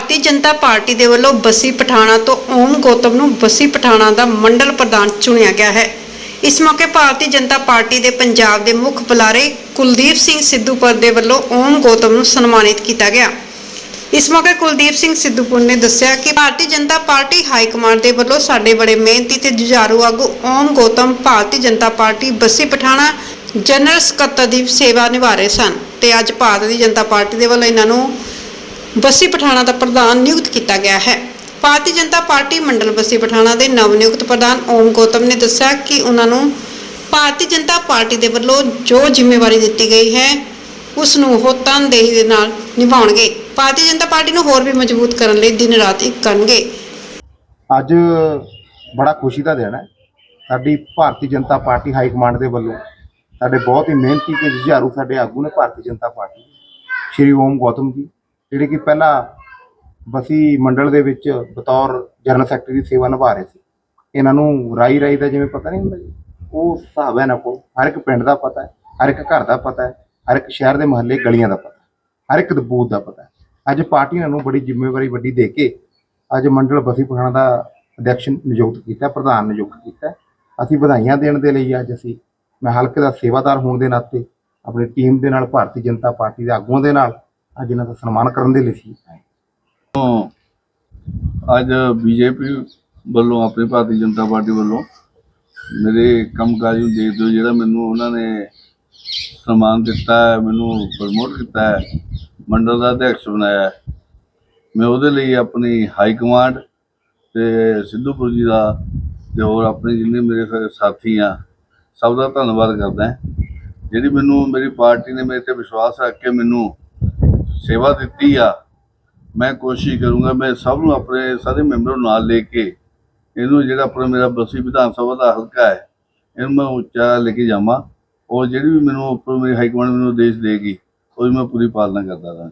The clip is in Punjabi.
ਭਾਰਤੀ ਜਨਤਾ ਪਾਰਟੀ ਦੇ ਵੱਲੋਂ ਬਸੀ ਪਠਾਣਾ ਤੋਂ ਓਮ ਗੌਤਮ ਨੂੰ ਬਸੀ ਪਠਾਣਾ ਦਾ ਮੰਡਲ ਪ੍ਰਧਾਨ ਚੁਣਿਆ ਗਿਆ ਹੈ। ਇਸ ਮੌਕੇ ਭਾਰਤੀ ਜਨਤਾ ਪਾਰਟੀ ਦੇ ਪੰਜਾਬ ਦੇ ਮੁੱਖ ਬੁਲਾਰੇ ਕੁਲਦੀਪ ਸਿੰਘ ਸਿੱਧੂਪੁਰ ਦੇ ਵੱਲੋਂ ਓਮ ਗੌਤਮ ਨੂੰ ਸਨਮਾਨਿਤ ਕੀਤਾ ਗਿਆ। ਇਸ ਮੌਕੇ ਕੁਲਦੀਪ ਸਿੰਘ ਸਿੱਧੂਪੁਰ ਨੇ ਦੱਸਿਆ ਕਿ Bharatiya Janata party high command ਦੇ ਵੱਲੋਂ ਸਾਡੇ ਬੜੇ ਮਿਹਨਤੀ ਤੇ ਜੁਝਾਰੂ ਆਗੂ ਓਮ ਗੌਤਮ ਭਾਰਤੀ ਜਨਤਾ ਪਾਰਟੀ ਬੱਸੀ ਪਠਾਣਾ ਜਨਰਲ ਸਕੱਤਰ ਦੀ ਸੇਵਾ ਨਿਭਾ ਰਹੇ ਸਨ ਤੇ ਅੱਜ ਭਾਰਤੀ ਜਨਤਾ ਪਾਰਟੀ ਦੇ ਵੱਲੋਂ ਇਹਨਾਂ ਨੂੰ ਬੱਸੀ ਪਠਾਣਾ ਦਾ ਪ੍ਰਧਾਨ ਨਿਯੁਕਤ ਕੀਤਾ ਗਿਆ ਹੈ। ਭਾਰਤੀ ਜਨਤਾ ਪਾਰਟੀ ਮੰਡਲ ਬੱਸੀ ਪਠਾਣਾ ਦੇ ਨਵ ਨਿਯੁਕਤ ਪ੍ਰਧਾਨ ਓਮ ਗੌਤਮ ਨੇ ਦੱਸਿਆ ਕਿ ਉਹਨਾਂ ਨੂੰ ਭਾਰਤੀ ਜਨਤਾ ਪਾਰਟੀ ਦੇ ਵੱਲੋਂ ਜੋ ਜ਼ਿੰਮੇਵਾਰੀ ਦਿੱਤੀ ਗਈ ਹੈ, ਉਸ ਨੂੰ ਉਹ ਤਨਦੇਹੀ ਦੇ ਨਾਲ ਨਿਭਾਉਣਗੇ। ਭਾਰਤੀ ਜਨਤਾ ਪਾਰਟੀ ਨੂੰ ਹੋਰ ਵੀ ਮਜ਼ਬੂਤ ਕਰਨ ਲਈ ਦਿਨ ਰਾਤ ਇੱਕ ਕਰਨਗੇ। ਅੱਜ ਬੜਾ ਖੁਸ਼ੀ ਦਾ ਦਿਨ ਹੈ। ਸਾਡੀ Bharatiya Janata party high command ਦੇ ਵੱਲੋਂ ਸਾਡੇ ਬਹੁਤ ਹੀ ਮਿਹਨਤੀ ਤੇ ਜੁਝਾਰੂ ਸਾਡੇ ਆਗੂ ਨੇ ਭਾਰਤੀ ਜਨਤਾ ਪਾਰਟੀ ਸ਼੍ਰੀ ਓਮ ਗੌਤਮ ਜੀ ਜਿਹੜੇ ਕਿ ਪਹਿਲਾਂ ਬਸੀ ਮੰਡਲ ਦੇ ਵਿੱਚ ਬਤੌਰ ਜਨਰਲ ਸੈਕਟਰੀ ਦੀ ਸੇਵਾ ਨਿਭਾ ਰਹੇ ਸੀ। ਇਹਨਾਂ ਨੂੰ ਰਾਈ ਰਾਈ ਦਾ ਜਿਵੇਂ ਪਤਾ ਨਹੀਂ ਹੁੰਦਾ ਜੀ, ਉਹ ਹਿਸਾਬ ਹੈ ਨਾ ਕੋ ਹਰ ਇੱਕ ਪਿੰਡ ਦਾ ਪਤਾ ਹੈ, ਹਰ ਇੱਕ ਘਰ ਦਾ ਪਤਾ ਹੈ, ਹਰ ਇੱਕ ਸ਼ਹਿਰ ਦੇ ਮਹੱਲੇ ਗਲੀਆਂ ਦਾ ਪਤਾ ਹੈ, ਹਰ ਇੱਕ ਬੂਥ ਦਾ ਪਤਾ ਹੈ। ਅੱਜ ਪਾਰਟੀ ਨੇ ਨੂੰ ਬੜੀ ਜ਼ਿੰਮੇਵਾਰੀ ਵੱਡੀ ਦੇ ਕੇ ਅੱਜ ਮੰਡਲ ਬਸੀ ਪਠਾਣਾ ਦਾ ਅਧਿਕਸ਼ ਨਿਯੁਕਤ ਕੀਤਾ, ਪ੍ਰਧਾਨ ਨਿਯੁਕਤ ਕੀਤਾ ਅਸੀਂ ਵਧਾਈਆਂ ਦੇਣ ਦੇ ਲਈ ਅੱਜ ਅਸੀਂ ਮੈਂ ਹਲਕੇ ਦਾ ਸੇਵਾਦਾਰ ਹੋਣ ਦੇ ਨਾਤੇ ਆਪਣੀ ਟੀਮ ਦੇ ਨਾਲ, ਭਾਰਤੀ ਜਨਤਾ ਪਾਰਟੀ ਦੇ ਆਗੂਆਂ ਦੇ ਨਾਲ ਅੱਜ ਇਹਨਾਂ ਦਾ ਸਨਮਾਨ ਕਰਨ ਦੇ ਲਈ ਸੀ ਆਏ ਅੱਜ ਬੀਜੇਪੀ ਵੱਲੋਂ, ਆਪਣੀ ਭਾਰਤੀ ਜਨਤਾ ਪਾਰਟੀ ਵੱਲੋਂ ਮੇਰੇ ਕੰਮਕਾਜ ਨੂੰ ਦੇਖਦੇ ਹੋ ਜਿਹੜਾ ਮੈਨੂੰ ਉਹਨਾਂ ਨੇ ਸਨਮਾਨ ਦਿੱਤਾ ਹੈ, ਮੈਨੂੰ ਪ੍ਰਮੋਟ ਕੀਤਾ ਹੈ, ਮੰਡਲ ਦਾ ਅਧਿਕਸ਼ ਬਣਾਇਆ ਹੈ। ਮੈਂ ਉਹਦੇ ਲਈ ਆਪਣੀ ਹਾਈ ਕਮਾਂਡ ਤੇ ਸਿੱਧੂਪੁਰ ਜੀ ਦਾ ਤੇ ਹੋਰ ਆਪਣੇ ਜਿੰਨੇ ਮੇਰੇ ਸਾਥੀ ਆ, ਸਭ ਦਾ ਧੰਨਵਾਦ ਕਰਦਾ ਜਿਹੜੀ ਮੈਨੂੰ, ਮੇਰੀ ਪਾਰਟੀ ਨੇ ਮੇਰੇ ਤੇ ਵਿਸ਼ਵਾਸ ਰੱਖ ਕੇ ਮੈਨੂੰ ਸੇਵਾ ਦਿੱਤੀ ਆ, ਮੈਂ ਕੋਸ਼ਿਸ਼ ਕਰੂੰਗਾ, ਮੈਂ ਸਭ ਨੂੰ ਆਪਣੇ ਸਾਰੇ ਮੈਂਬਰਾਂ ਨੂੰ ਨਾਲ ਲੈ ਕੇ ਇਹਨੂੰ ਜਿਹੜਾ ਆਪਣਾ ਮੇਰਾ ਬਸੀ ਵਿਧਾਨ ਸਭਾ ਦਾ ਹਲਕਾ ਹੈ, ਇਹਨੂੰ ਮੈਂ ਉੱਚਾ ਲੈ ਕੇ ਜਾਵਾਂ, ਔਰ ਜਿਹੜੀ ਵੀ ਮੈਨੂੰ ਉੱਪਰ ਮੇਰੀ ਹਾਈ ਕਮਾਂਡ ਮੈਨੂੰ ਆਦੇਸ਼ ਦੇਗੀ, ਉਹਦੀ ਮੈਂ ਪੂਰੀ ਪਾਲਣਾ ਕਰਦਾ ਰਹਾਂ